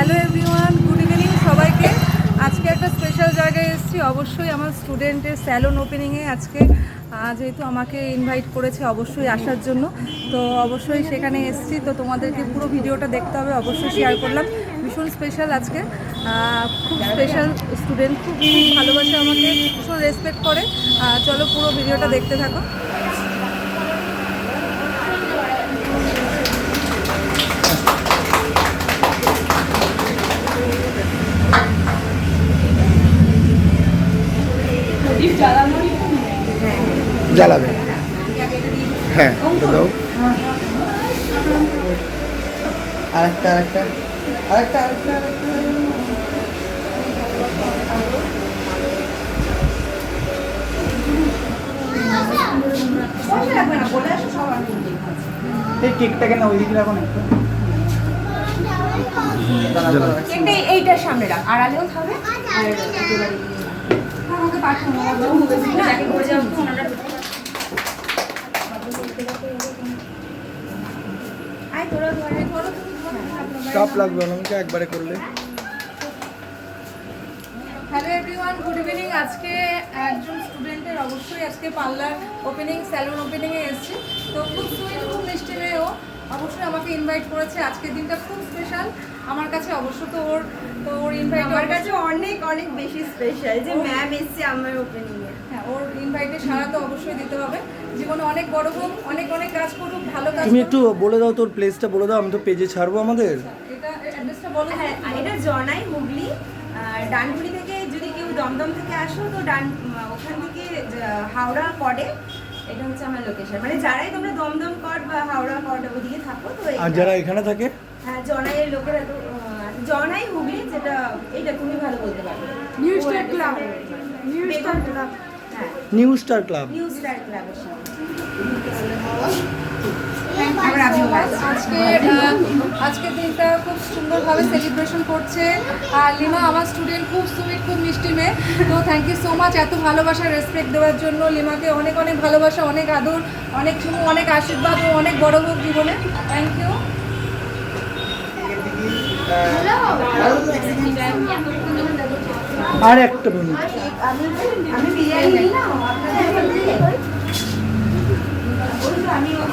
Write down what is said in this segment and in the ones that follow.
Hello everyone good evening সবাইকে। আজকে একটা স্পেশাল জায়গায় এসেছি। অবশ্যই আমার স্টুডেন্টের স্যালন ওপেনিংয়ে আজকে যেহেতু আমাকে ইনভাইট করেছে অবশ্যই আসার জন্য। তো অবশ্যই সেখানে এসেছি। তো তোমাদেরকে পুরো ভিডিওটা দেখতে হবে, অবশ্যই শেয়ার করলাম। ভীষণ স্পেশাল আজকে। খুব স্পেশাল স্টুডেন্ট খুব ভালোবাসে আমাকে, ভীষণ রেসপেক্ট করে। চলো পুরো ভিডিওটা দেখতে থাকো। জ্বালাবে। হ্যাঁ দাও। আরেকটা আরেকটা আরেকটা আরেকটা আরেকটা। এই কেকটাকে না ওইদিকে রাখো না একটু। এইটার সামনে রাখ। আড়ালেও আর একেবারে আমাকে পাঠানো যাকে করে লাগবে অনামিকা একবারে করলে। হ্যালো এভরিওয়ান গুড ইভিনিং আজকে একজন স্টুডেন্টের অবশ্যই আজকে পার্লার ওপেনিং স্যালুন ওপেনিংয়ে এসেছি। তো খুব সুইট খুব মিষ্টি মেয়ে ও অবশ্যই আমাকে ইনভাইট করেছে। আজকের দিনটা খুব স্পেশাল আমার কাছে অবশ্য তো ওর তো ওর ইনভাইট আমার কাছে অনেক অনেক বেশি স্পেশাল যে ম্যাম এসছে আমার ওপেনিং এ। হ্যাঁ ওর ইনভাইটে সারা তো অবশ্যই দিতে হবে। জীবনে অনেক বড় হোক অনেক অনেক কাজ করুক ভালো কাজ তুমি একটু বলে দাও তোর প্লেসটা বলে দাও আমি তো পেজে ছাড়বো আমাদের। এটা অ্যাড্রেসটা বলো। হ্যাঁ এটা জনাই হুগলি। আর ডানকুনি থেকে যদি কেউ দমদম থেকে আসো তো ডান ওখান থেকে হাওড়া কডে এটা হচ্ছে আমার লোকেশন মানে যারাই তোমরা দমদম কট বা হাওড়া কট ওদিকে থাকো তো আর যারা এখানে থাকে? হ্যাঁ জনাইয়ের লোকেরা তো জনাই হুগলি যেটা এটা তুমি ভালো বলতে পারো। New Star Club New Star Club হ্যাঁ। New Star Club New Star ক্লাবের সামনে। আজকে আজকের দিনটা খুব সুন্দরভাবে সেলিব্রেশন করছে। আর লিমা আমার স্টুডেন্ট খুব সুইট খুব মিষ্টি মেয়ে। তো থ্যাংক ইউ সো মাচ এত ভালোবাসা রেসপেক্ট দেওয়ার জন্য লিমাকে অনেক অনেক ভালোবাসা অনেক আদর অনেক চুমু অনেক আশীর্বাদ ও অনেক বড় হোক জীবনে। থ্যাংক ইউ আর একটা মিনিট। আমি আমি বিরিয়ানি নিলাম। ফ্যানটা অফ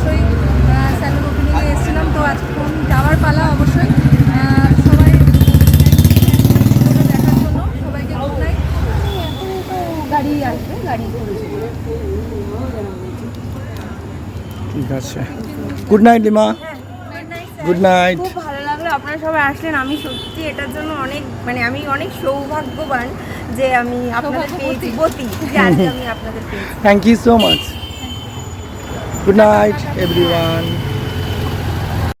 অবশ্যই স্যালুন ওপেনিংয়ে এসেছিলাম তো এখন যাওয়ার পালা অবশ্যই সবাই দেখার জন্য সবাইকে গুড নাইট। গাড়ি আসবে গাড়ি ঠিক আছে। Good night Lima good night খুব ভালো লাগল আপনারা সবাই আসলেন। আমি সত্যি এটার জন্য অনেক মানে আমি অনেক সৌভাগ্যবান যে আমি আপনাদের পেয়েছি। বতি যে আজকে আমি আপনাদের পেয়েছি। Thank you so much good night everyone